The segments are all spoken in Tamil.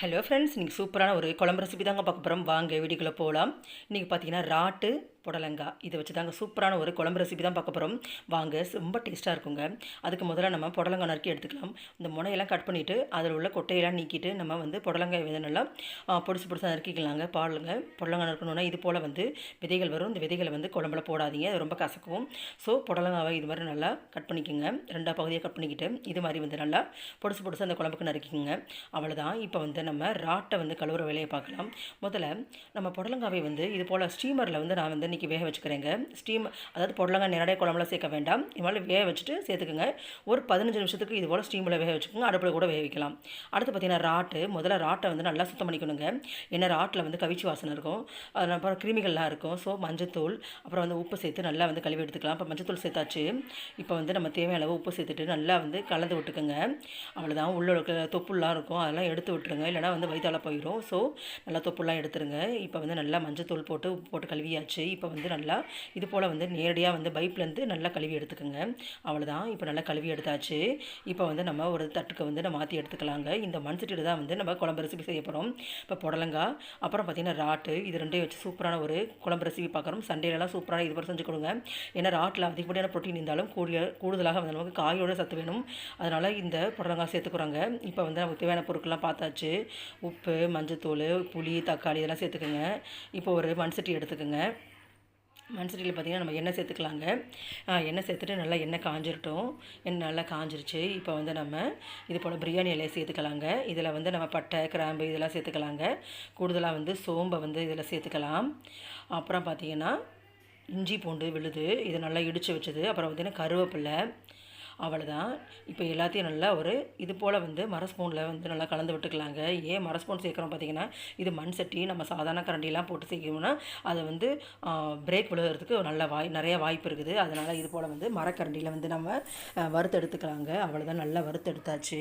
ஹலோ ஃப்ரெண்ட்ஸ் இன்றைக்கி சூப்பரான ஒரு குழம்பு ரெசிபி தாங்க பார்க்க போகிறோம் வாங்க வீடியோக்குள்ளே போகலாம் இன்றைக்கி பார்த்தீங்கன்னா ராட்டு புடலங்காய் இதை வச்சு தாங்க சூப்பரான ஒரு குழம்பு ரெசிபி தான் பார்க்க போகிறோம் வாங்க ரொம்ப டேஸ்ட்டாக இருக்குங்க. அதுக்கு முதல்ல நம்ம புடலங்காய் நறுக்கி எடுத்துக்கலாம். இந்த முனையெல்லாம் கட் பண்ணிவிட்டு அதில் உள்ள கொட்டையெல்லாம் நீக்கிட்டு நம்ம வந்து புடலங்காய் விதை நல்லா பொடிசு பொடிசாக நறுக்கிக்கலாங்க. பாருங்க புடலங்காய் நறுக்கணுன்னா இது போல் வந்து விதைகள் வரும். இந்த விதைகளை வந்து குழம்புல போடாதீங்க. அது ரொம்ப கசக்கும். ஸோ புடலங்காவை இது மாதிரி நல்லா கட் பண்ணிக்கோங்க. ரெண்டா பகுதியாக கட் பண்ணிக்கிட்டு இது மாதிரி வந்து நல்லா பொடிசு பொடிசு அந்த குழம்புக்கு நறுக்கிக்கோங்க. அவ்வளோதான் இப்போ வந்து நம்ம ராட்டை வந்து கழுவுற வேலையை பார்க்கலாம். முதல்ல நம்ம புடலங்காவை வந்து இது போல் ஸ்டீமரில் வந்து நான் வந்து இன்றைக்கி வேக வச்சுக்கிறேங்க. ஸ்டீம் அதாவது பொடலங்காய் நேரடியாக குழம்புல சேர்க்க வேண்டாம். இது மாதிரி வேக வச்சுட்டு சேர்த்துக்குங்க. ஒரு பதினஞ்சு நிமிஷத்துக்கு இது போல் ஸ்டீமில் வேக வச்சுக்கோங்க. அடுப்பில் கூட வேக வைக்கலாம். அடுத்து பார்த்தீங்கன்னா ராட்டு. முதல்ல ராட்டை வந்து நல்லா சுத்தம் பண்ணிக்கணுங்க. ஏன்னா ராட்டில் வந்து கவிச்சி வாசனை இருக்கும். அப்புறம் கிருமிகள்லாம் இருக்கும். ஸோ மஞ்சத்தூள் அப்புறம் வந்து உப்பு சேர்த்து நல்லா வந்து கழுவி எடுத்துக்கலாம். இப்போ மஞ்சத்தூள் சேர்த்தாச்சு. இப்போ வந்து நம்ம தேவையான அளவு உப்பு சேர்த்துட்டு நல்லா வந்து கலந்து விட்டுக்கோங்க. அவ்வளோதான் உள்ள இருக்க தொப்புலாம் இருக்கும். அதெல்லாம் எடுத்து விட்டுருங்க. இல்லைனா வந்து வயிற்றால போயிடும் ஸோ நல்லா தொப்புலாம் எடுத்துருங்க. இப்போ வந்து நல்லா மஞ்சத்தூள் போட்டு உப்பு போட்டு கழுவியாச்சு. இப்போ வந்து நல்லா இது போல் வந்து நேரடியாக வந்து பைப்லேருந்து நல்லா கழுவி எடுத்துக்கோங்க. அவ்வளோதான் இப்போ நல்லா கழுவி எடுத்தாச்சு. இப்போ வந்து நம்ம ஒரு தட்டுக்கு வந்து நம்ம மாற்றி எடுத்துக்கலாங்க. இந்த மண் சட்டியில் தான் வந்து நம்ம குழம்பு ரெசிபி செய்ய போகிறோம் இப்போ புடலங்காய் அப்புறம் பார்த்திங்கன்னா ராட்டு இது ரெண்டையும் வச்சு சூப்பரான ஒரு குழம்பு ரெசிபி பார்க்குறோம் சண்டேலலாம் சூப்பரான இது மாதிரி செஞ்சு கொடுங்க. ஏன்னா ராட்டில் அதிகப்படியான ப்ரோட்டீன் இருந்தாலும் கூடிய கூடுதலாக வந்து நமக்கு காயோட சத்து வேணும். அதனால் இந்த புடலங்காய் சேர்த்துக்குறாங்க. இப்போ வந்து நமக்கு தேவையான பொருட்கள்லாம் பார்த்தாச்சு. உப்பு மஞ்சத்தூள் புளி தக்காளி இதெல்லாம் சேர்த்துக்கோங்க. இப்போ ஒரு மண் சட்டி எடுத்துக்கோங்க. மண் சட்டியில் பார்த்திங்கன்னா நம்ம எண்ணெய் சேர்த்துக்கலாங்க. எண்ணெய் சேர்த்துட்டு நல்லா எண்ணெய் காஞ்சிருட்டோம். எண்ணெய் நல்லா காஞ்சிருச்சு. இப்போ வந்து நம்ம இது போல் பிரியாணி இலையை சேர்த்துக்கலாங்க. இதில் வந்து நம்ம பட்டை கிராம்பு இதெல்லாம் சேர்த்துக்கலாங்க. கூடுதலாக வந்து சோம்பை வந்து இதில் சேர்த்துக்கலாம். அப்புறம் பார்த்திங்கன்னா இஞ்சி பூண்டு விழுது. இதை நல்லா இடித்து வச்சது. அப்புறம் பார்த்திங்கன்னா கருவேப்பிலை. அவ்வளோதான் இப்போ எல்லாத்தையும் நல்லா ஒரு இது போல் வந்து மர ஸ்பூனில் வந்து நல்லா கலந்து விட்டுக்கலாங்க. ஏன் மர ஸ்பூன் சேர்க்குறோம் பார்த்தீங்கன்னா இது மண் சட்டி நம்ம சாதாரண கரண்டிலாம் போட்டு சேர்க்கணும்னா அதை வந்து பிரேக் விழுகிறதுக்கு நல்ல வாய் நிறைய வாய்ப்பு இருக்குது. அதனால் இது போல் வந்து மரக்கரண்டியில் வந்து நம்ம வறுத்தெடுத்துக்கலாங்க அவ்வளோ தான் அவ்வளோதான் நல்லா வறுத்து எடுத்தாச்சு.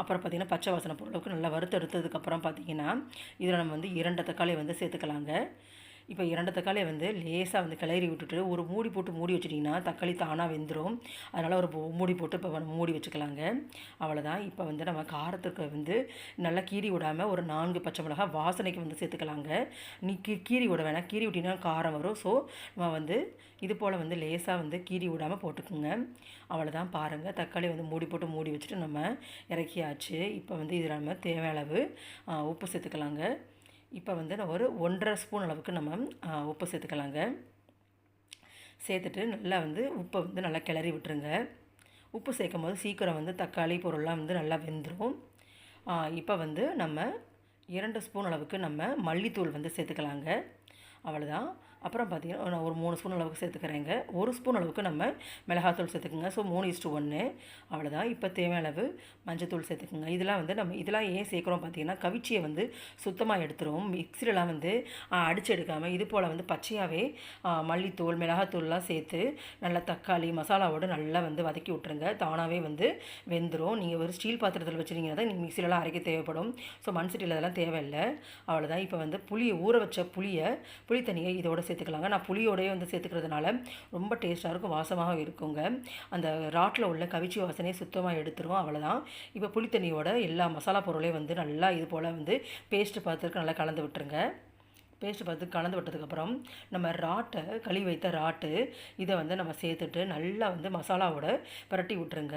அப்புறம் பார்த்திங்கன்னா பச்சை வாசனை பொருளுக்கு நல்லா வறுத்து எடுத்ததுக்கப்புறம் பார்த்திங்கன்னா இதில் நம்ம வந்து இரண்டு தக்காளி வந்து சேர்த்துக்கலாங்க. இப்போ இரண்டு தக்காளியை வந்து லேசாக வந்து கிளறி விட்டுட்டு ஒரு மூடி போட்டு மூடி வச்சிட்டிங்கன்னா தக்காளி தானாக வெந்துடும் அதனால் ஒரு மூடி போட்டு இப்போ நம்ம மூடி வச்சுக்கலாங்க. அவ்வளோதான் இப்போ வந்து நம்ம காரத்துக்கு வந்து நல்லா கீறி விடாமல் ஒரு நான்கு பச்சை மிளகாய் வாசனைக்கு வந்து சேர்த்துக்கலாங்க. நீ கீ கீறி விட வேணாம். கீறி விட்டிங்கன்னா காரம் வரும். ஸோ நம்ம வந்து இது போல் வந்து லேசாக வந்து கீறி விடாமல் போட்டுக்குங்க. அவ்வளோதான் பாருங்கள் தக்காளி வந்து மூடி போட்டு மூடி வச்சுட்டு நம்ம இறக்கியாச்சு. இப்போ வந்து இது நம்ம தேவையளவு அளவு உப்பு சேர்த்துக்கலாங்க. இப்போ வந்து நான் ஒரு ஒன்றரை ஸ்பூன் அளவுக்கு நம்ம உப்பு சேர்த்துக்கலாங்க. சேர்த்துட்டு நல்லா வந்து உப்பை வந்து நல்லா கிளறி விட்டுருங்க. உப்பு சேர்க்கும் போது சீக்கிரம் வந்து தக்காளி பொருள்லாம் வந்து நல்லா வெந்துடும் இப்போ வந்து நம்ம இரண்டு ஸ்பூன் அளவுக்கு நம்ம மல்லித்தூள் வந்து சேர்த்துக்கலாங்க. அவ்வளோதான் அப்புறம் பார்த்திங்கன்னா நான் ஒரு மூணு ஸ்பூன் அளவுக்கு சேர்த்துக்கிறேங்க. ஒரு ஸ்பூன் அளவுக்கு நம்ம மிளகாத்தூள் சேர்த்துக்குங்க. ஸோ மூணு இஸ்ட்டு ஒன்று அவ்வளோதான் இப்போ தேவையான அளவு மஞ்சத்தூள் சேர்த்துக்குங்க. இதெல்லாம் வந்து நம்ம இதெல்லாம் ஏன் சேர்க்குறோம் பார்த்தீங்கன்னா கவிச்சியை வந்து சுத்தமாக எடுத்துரும். மிக்சிலலாம் வந்து அடித்து எடுக்காமல் இது போல் வந்து பச்சையாகவே மல்லித்தூள் மிளகாத்தூள்லாம் சேர்த்து நல்லா தக்காளி மசாலாவோடு நல்லா வந்து வதக்கி விட்ருங்க தானாகவே வந்து வெந்துடும் நீங்கள் ஒரு ஸ்டீல் பாத்திரத்தில் வச்சுருந்தீங்கன்னா தான் நீங்கள் மிக்சிலலாம் அரைக்க தேவைப்படும். ஸோ மண் சட்டியில் அதெல்லாம் தேவையில்லை. அவ்வளோதான் இப்போ வந்து புளியை ஊற வச்ச புளியை புளி தண்ணியை இதோட சேர்த்துக்கலாங்க. நான் புளியோடையே வந்து சேர்த்துக்கிறதுனால ரொம்ப டேஸ்ட்டாக இருக்கும் வாசமாக இருக்குங்க. அந்த ராட்டில் உள்ள கவிச்சி வாசனையை சுத்தமாக எடுத்துருவோம் அவ்வளோதான் இப்போ புளித்தண்ணியோட எல்லா மசாலா பொருளையும் வந்து நல்லா இது போல் வந்து பேஸ்ட்டு பார்த்துருக்கு நல்லா கலந்து விட்டுருங்க. பேஸ்ட் பார்த்து கலந்து விட்டதுக்கப்புறம் நம்ம ராட்டை கழுவி வைத்த ராட்டு இதை வந்து நம்ம சேர்த்துட்டு நல்லா வந்து மசாலாவோட பிரட்டி விட்டுருங்க.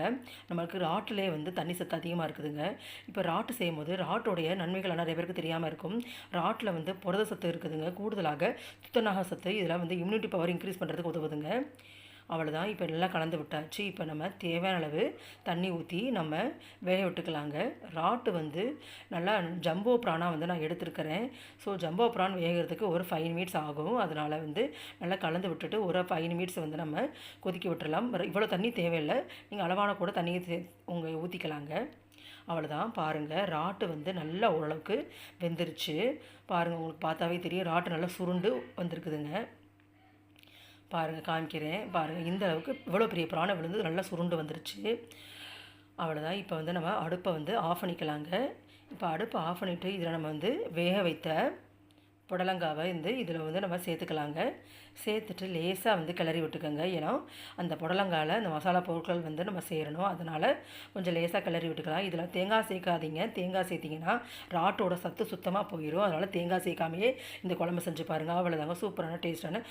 நம்மளுக்கு ராட்டிலே வந்து தண்ணி சத்து அதிகமாக இருக்குதுங்க. இப்போ ராட்டு செய்யும்போது ராட்டோடைய நன்மைகள் நிறைய பேருக்கு தெரியாமல் இருக்கும். ராட்டில் வந்து புரத சத்து இருக்குதுங்க. கூடுதலாக துத்தநாக சத்து இதெல்லாம் வந்து இம்யூனிட்டி பவர் இன்க்ரீஸ் பண்ணுறதுக்கு உதவுதுங்க. அவ்வளோதான் இப்போ நல்லா கலந்து விட்டாச்சு. இப்போ நம்ம தேவையான அளவு தண்ணி ஊற்றி நம்ம வேக விட்டுக்கலாங்க. ராட்டு வந்து நல்லா ஜம்போ ப்ரானாக வந்து நான் எடுத்துருக்கிறேன். ஸோ ஜம்போ ப்ரான் வேகிறதுக்கு ஒரு ஃபைவ் மினிட்ஸ் ஆகும். அதனால் வந்து நல்லா கலந்து விட்டுட்டு ஒரு ஃபைவ் மினிட்ஸ் வந்து நம்ம கொதிக்க விட்டுடலாம் இவ்வளோ தண்ணி தேவையில்லை. நீங்கள் அளவான கூட தண்ணியை உங்கள் ஊற்றிக்கலாங்க அவ்வளோதான் பாருங்கள் ராட்டு வந்து நல்லா ஓரளவுக்கு வெந்துருச்சு. பாருங்கள் உங்களுக்கு பார்த்தாவே தெரியும். ராட்டு நல்லா சுருண்டு வந்திருக்குதுங்க. பாருங்கள் காமிக்கிறேன். பாருங்கள் இந்த அளவுக்கு இவ்வளோ பெரிய பிராணை விழுந்து நல்லா சுருண்டு வந்துருச்சு. அவ்வளோதான் இப்போ வந்து நம்ம அடுப்பை வந்து ஆஃப் பண்ணிக்கலாங்க. இப்போ அடுப்பை ஆஃப் பண்ணிவிட்டு இதில் நம்ம வந்து வேக வைத்த புடலங்காவை வந்து இதில் வந்து நம்ம சேர்த்துக்கலாங்க. சேர்த்துட்டு லேசாக வந்து கிளறி விட்டுக்கோங்க. ஏன்னா அந்த புடலங்காயில் அந்த மசாலா பொருட்கள் வந்து நம்ம சேரணும். அதனால் கொஞ்சம் லேசாக கிளறி விட்டுக்கலாம். இதில் தேங்காய் சேர்க்காதீங்க. தேங்காய் சேர்த்திங்கன்னா ராட்டோட சத்து சுத்தமாக போயிடும் அதனால் தேங்காய் சேர்க்காமையே இந்த குழம்பு செஞ்சு பாருங்கள் அவ்வளோதாங்க சூப்பரான டேஸ்ட்டான